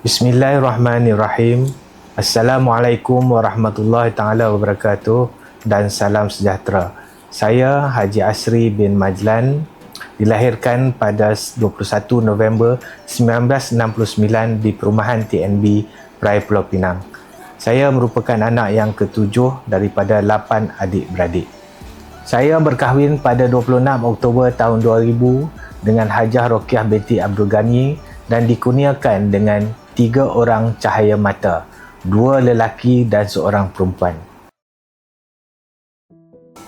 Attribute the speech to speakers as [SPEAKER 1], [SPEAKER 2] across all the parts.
[SPEAKER 1] Bismillahirrahmanirrahim. Assalamualaikum warahmatullahi taala wabarakatuh dan salam sejahtera. Saya Haji Asri bin Majlan dilahirkan pada 21 November 1969 di perumahan TNB Perai Pulau Pinang. Saya merupakan anak yang ketujuh daripada lapan adik-beradik. Saya berkahwin pada 26 Oktober tahun 2000 dengan Hajah Rokiah binti Abdul Ghani dan dikurniakan dengan tiga orang cahaya mata, dua lelaki dan seorang perempuan.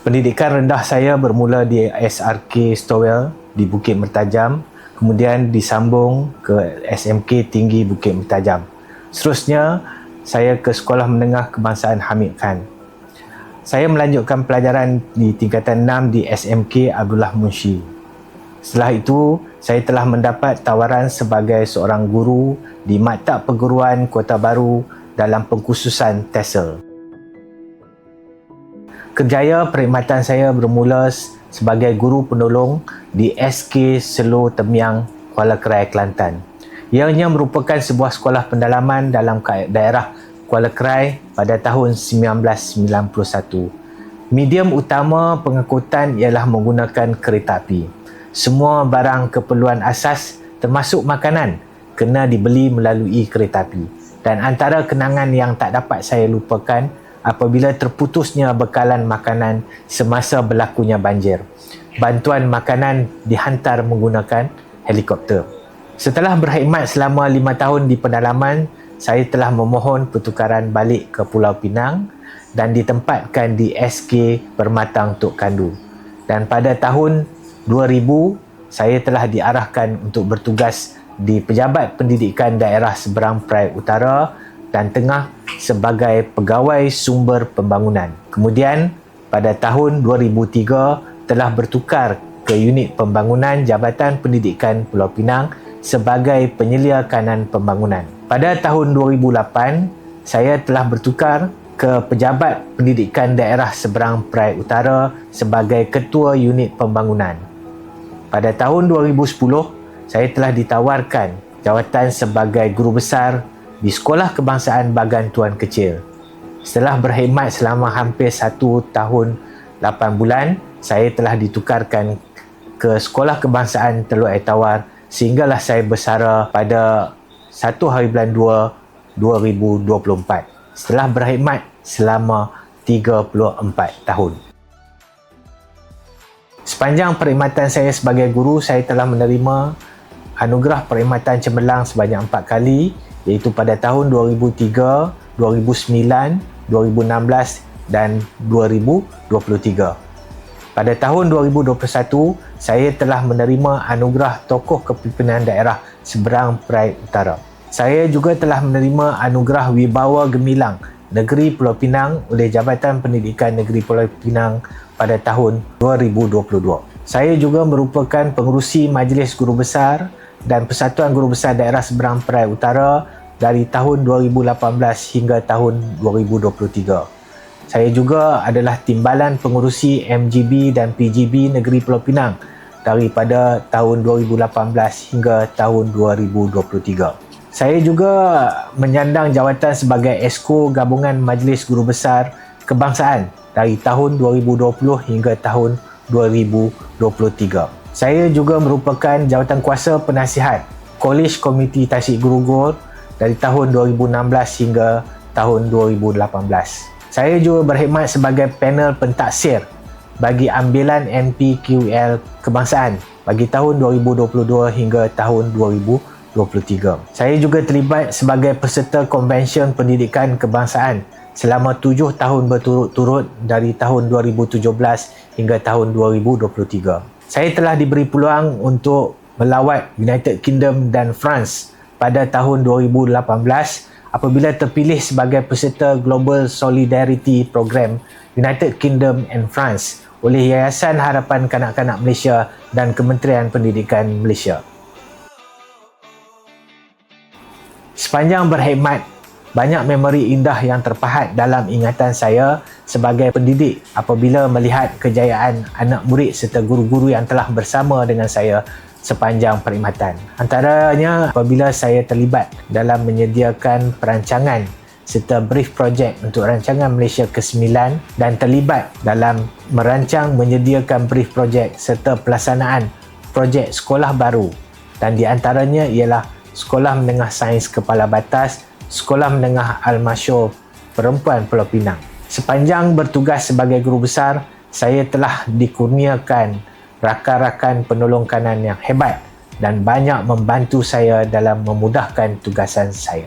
[SPEAKER 1] Pendidikan rendah saya bermula di SRK Stowell di Bukit Mertajam, kemudian disambung ke SMK Tinggi Bukit Mertajam. Seterusnya, saya ke Sekolah Menengah Kebangsaan Hamid Khan. Saya melanjutkan pelajaran di tingkatan 6 di SMK Abdullah Munshi. Setelah itu, saya telah mendapat tawaran sebagai seorang guru di Maktab Perguruan Kota Baru dalam pengkhususan TESOL. Kerjaya perkhidmatan saya bermula sebagai guru penolong di SK Selo Temiang, Kuala Kerai, Kelantan. Ianya merupakan sebuah sekolah pendalaman dalam daerah Kuala Kerai pada tahun 1991. Medium utama pengangkutan ialah menggunakan kereta api. Semua barang keperluan asas termasuk makanan kena dibeli melalui kereta api. Dan antara kenangan yang tak dapat saya lupakan apabila terputusnya bekalan makanan semasa berlakunya banjir. Bantuan makanan dihantar menggunakan helikopter. Setelah berkhidmat selama lima tahun di pedalaman, saya telah memohon pertukaran balik ke Pulau Pinang dan ditempatkan di SK Permatang Tok Kandu. Dan pada tahun 2000, saya telah diarahkan untuk bertugas di Pejabat Pendidikan Daerah Seberang Perai Utara dan tengah sebagai pegawai sumber pembangunan. Kemudian pada tahun 2003 telah bertukar ke unit pembangunan Jabatan Pendidikan Pulau Pinang sebagai penyelia kanan pembangunan. Pada tahun 2008 saya telah bertukar ke Pejabat Pendidikan Daerah Seberang Perai Utara sebagai ketua unit pembangunan. Pada tahun 2010 saya telah ditawarkan jawatan sebagai guru besar di Sekolah Kebangsaan Bagan Tuan Kecil. Setelah berkhidmat selama hampir satu tahun lapan bulan, saya telah ditukarkan ke Sekolah Kebangsaan Teluk Air Tawar sehinggalah saya bersara pada 1 hari bulan 2 2024 setelah berkhidmat selama 34 tahun. Sepanjang perkhidmatan saya sebagai guru, saya telah menerima anugerah perkhidmatan cemerlang sebanyak empat kali iaitu pada tahun 2003, 2009, 2016 dan 2023. Pada tahun 2021, saya telah menerima anugerah tokoh kepimpinan daerah seberang Perai Utara. Saya juga telah menerima anugerah Wibawa Gemilang Negeri Pulau Pinang oleh Jabatan Pendidikan Negeri Pulau Pinang pada tahun 2022. Saya juga merupakan pengurusi Majlis Guru Besar dan Persatuan Guru Besar Daerah Seberang Perai Utara dari tahun 2018 hingga tahun 2023. Saya juga adalah timbalan pengurusi MGB dan PGB Negeri Pulau Pinang daripada tahun 2018 hingga tahun 2023. Saya juga menyandang jawatan sebagai Esko Gabungan Majlis Guru Besar Kebangsaan dari tahun 2020 hingga tahun 2023. Saya juga merupakan jawatan kuasa penasihat College Komiti Tasik Gurugor dari tahun 2016 hingga tahun 2018. Saya juga berkhidmat sebagai panel pentaksir bagi ambilan NPQL kebangsaan bagi tahun 2022 hingga tahun 2023. Saya juga terlibat sebagai peserta Konvensyen Pendidikan Kebangsaan selama tujuh tahun berturut-turut dari tahun 2017 hingga tahun 2023 saya telah diberi peluang untuk melawat United Kingdom dan France pada tahun 2018 apabila terpilih sebagai peserta Global Solidarity Program United Kingdom and France oleh Yayasan Harapan Kanak-Kanak Malaysia dan Kementerian Pendidikan Malaysia. Sepanjang berkhidmat banyak memori indah yang terpahat dalam ingatan saya sebagai pendidik apabila melihat kejayaan anak murid serta guru-guru yang telah bersama dengan saya sepanjang perkhidmatan. Antaranya apabila saya terlibat dalam menyediakan perancangan serta brief projek untuk rancangan Malaysia ke-9 dan terlibat dalam merancang menyediakan brief projek serta pelaksanaan projek sekolah baru dan di antaranya ialah Sekolah Menengah Sains Kepala Batas, Sekolah Menengah Al-Masyur Perempuan Pulau Pinang. Sepanjang bertugas sebagai guru besar, saya telah dikurniakan rakan-rakan penolong kanan yang hebat dan banyak membantu saya dalam memudahkan tugasan saya.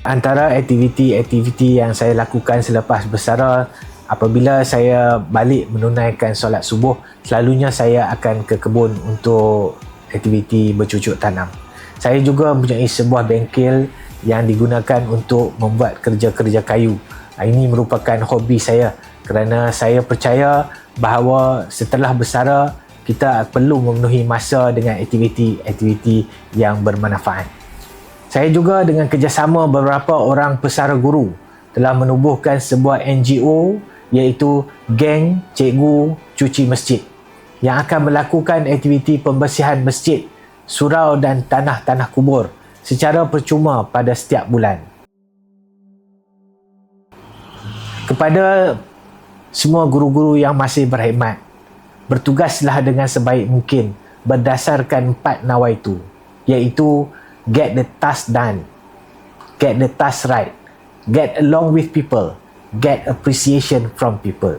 [SPEAKER 1] Antara aktiviti-aktiviti yang saya lakukan selepas bersara apabila saya balik menunaikan solat subuh selalunya saya akan ke kebun untuk aktiviti bercucuk tanam saya juga mempunyai sebuah bengkel yang digunakan untuk membuat kerja-kerja kayu. Ini merupakan hobi saya kerana saya percaya bahawa setelah bersara kita perlu memenuhi masa dengan aktiviti-aktiviti yang bermanfaat. Saya juga dengan kerjasama beberapa orang pesara guru telah menubuhkan sebuah NGO iaitu Geng Cikgu Cuci Masjid yang akan melakukan aktiviti pembersihan masjid, surau dan tanah-tanah kubur secara percuma pada setiap bulan. Kepada semua guru-guru yang masih berkhidmat, bertugaslah dengan sebaik mungkin berdasarkan empat nawaitu iaitu get the task done, get the task right, get along with people, get appreciation from people.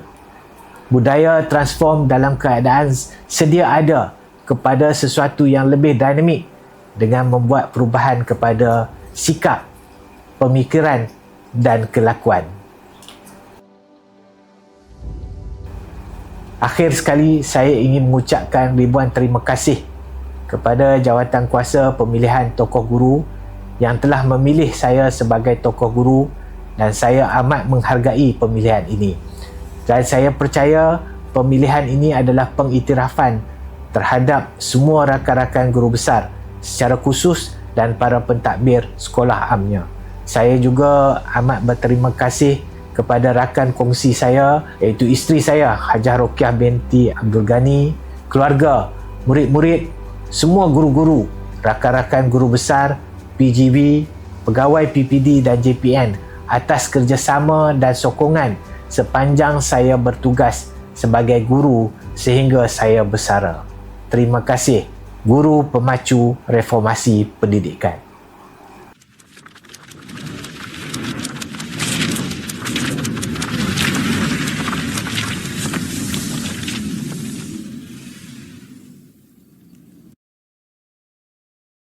[SPEAKER 1] Budaya transform dalam keadaan sedia ada kepada sesuatu yang lebih dinamik dengan membuat perubahan kepada sikap, pemikiran dan kelakuan. Akhir sekali saya ingin mengucapkan ribuan terima kasih kepada jawatan kuasa pemilihan tokoh guru yang telah memilih saya sebagai tokoh guru dan saya amat menghargai pemilihan ini. Dan saya percaya pemilihan ini adalah pengiktirafan terhadap semua rakan-rakan guru besar secara khusus dan para pentadbir sekolah amnya. Saya juga amat berterima kasih kepada rakan kongsi saya iaitu isteri saya Hajah Rokiah binti Abdul Ghani, keluarga, murid-murid semua guru-guru, rakan-rakan guru besar, PGB, pegawai PPD dan JPN atas kerjasama dan sokongan sepanjang saya bertugas sebagai guru sehingga saya bersara. Terima kasih, Guru Pemacu Reformasi Pendidikan.